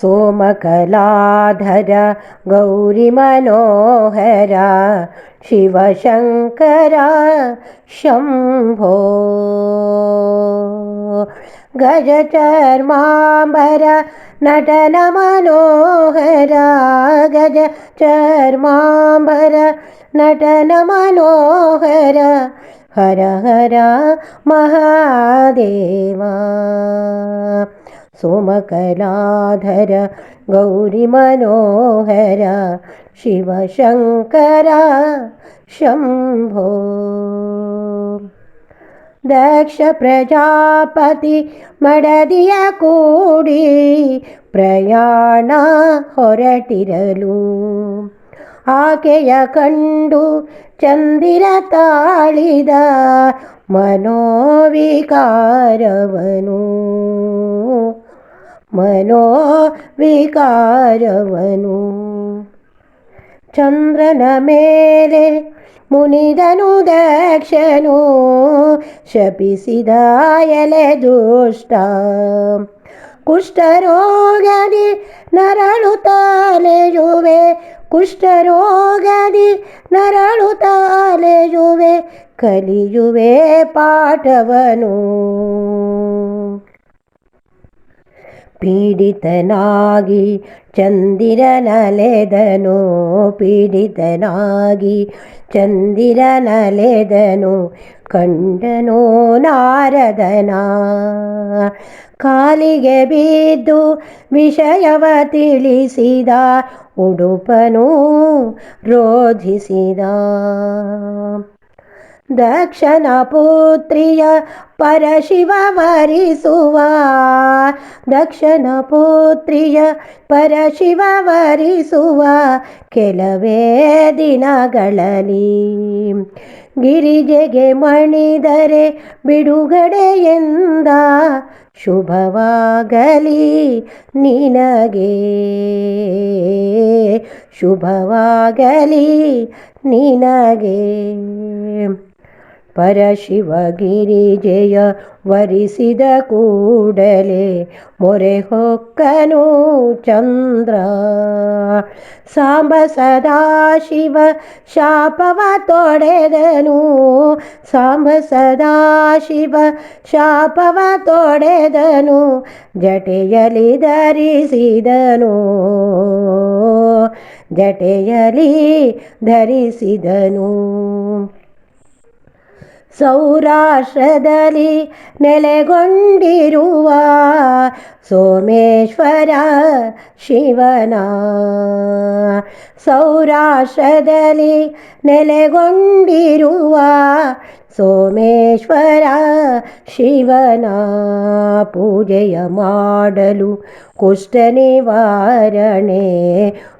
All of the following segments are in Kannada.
सोमकलाधर गौरिमनोहर शिवशङ्कर शम्भो। गजचर्माम्बर नटनमनोहर गज चर्माम्बर नटनमनोहर हर हर महादेवा। സുമകലാധര ಗೌರಿ ಮನೋಹರ, ಶಿವಶಂಕರ, ಶಂಭೋ. ದಕ್ಷ ಪ್ರಜಾಪತಿ ಮಡದಿಯ ಕೂಡಿ ಪ್ರಯಾಣ ಹೊರಟಿರಲು. ಆಕೆಯ ಕಂಡು ಚಂದಿರ ತಾಳಿದ ಮನೋವಿಕಾರವನು. ಮನೋವಿಕಾರವನು. ಚಂದ್ರನ ಮೇಲೆ ಮುನಿದನು ದಕ್ಷನು ಶಪಿಸಿದ ಎಲೆ ದುಷ್ಟ. ಕುಷ್ಠರೋಗದಿ ನರಳುತ್ತಲೆಯುವೆ ಕುಷ್ಠರೋಗದಿ ನರಳುತ್ತಲೆಯುವೆ ಕಲಿಯುವೆ ಪಾಠವನು. ಪೀಡಿತನಾಗಿ ಚಂದಿರನಲೆದನು ಪೀಡಿತನಾಗಿ ಚಂದಿರನಲೆದನು ಕಂಡನು ನಾರದನ. ಕಾಲಿಗೆ ಬಿದ್ದು ವಿಷಯವ ತಿಳಿಸಿದ ಉಡುಪನು ರೋಧಿಸಿದ. ದಕ್ಷನ ಪುತ್ರಿಯ ಪರಶಿವ ವರಿಸುವ ದಕ್ಷನ ಪುತ್ರಿಯ ಪರಶಿವ ವರಿಸುವ ಕೆಲವೇ ದಿನಗಳಲ್ಲಿ. ಗಿರಿಜೆಗೆ ಮಣಿದರೆ ಬಿಡುಗಡೆಯಿಂದ ಶುಭವಾಗಲಿ ನಿನಗೆ. ಶುಭವಾಗಲಿ ನಿನಗೆ. ಪರಶಿವಗಿರಿಜೆಯ ವರಿಸಿದ ಕೂಡಲೇ ಮೊರೆ ಹೊಕ್ಕನು ಚಂದ್ರ. ಸಾಂಬ ಸದಾಶಿವ ಶಾಪವ ತೊಡೆದನು. ಸಾಂಬ ಸದಾಶಿವ ಶಾಪವ ತೊಡೆದನು. ಜಟೆಯಲಿ ಧರಿಸಿದನು. ಜಟೆಯಲಿ ಧರಿಸಿದನು. ಸೌರಾಷ್ಟ್ರದಲ್ಲಿ ನೆಲೆಗೊಂಡಿರುವ ಸೋಮೇಶ್ವರ ಶಿವನ. ಸೌರಾಷ್ಟ್ರದಲ್ಲಿ ನೆಲೆಗೊಂಡಿರುವ ಸೋಮೇಶ್ವರ ಶಿವನ ಪೂಜೆಯ ಮಾಡಲು ಕುಷ್ಠ ನಿವಾರಣೆ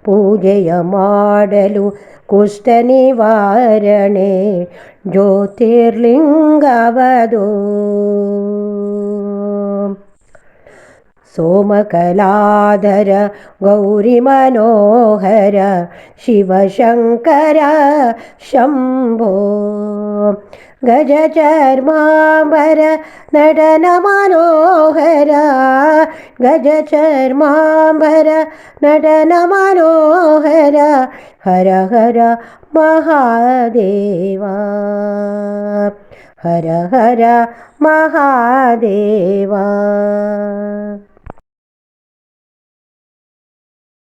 ಪೂಜೆಯ ಮಾಡಲು ಕುಷ್ಠ ನಿವಾರಣೆ ಜ್ಯೋತಿರ್ಲಿಂಗವದು. सोमकलाधर गौरिमनोहर शिवशङ्कर शम्भो। गजचर्माम्बर नटनमनोहर। गजचर्माम्बर नटनमनोहर। हर हर महादेवा। हर हर महादेवा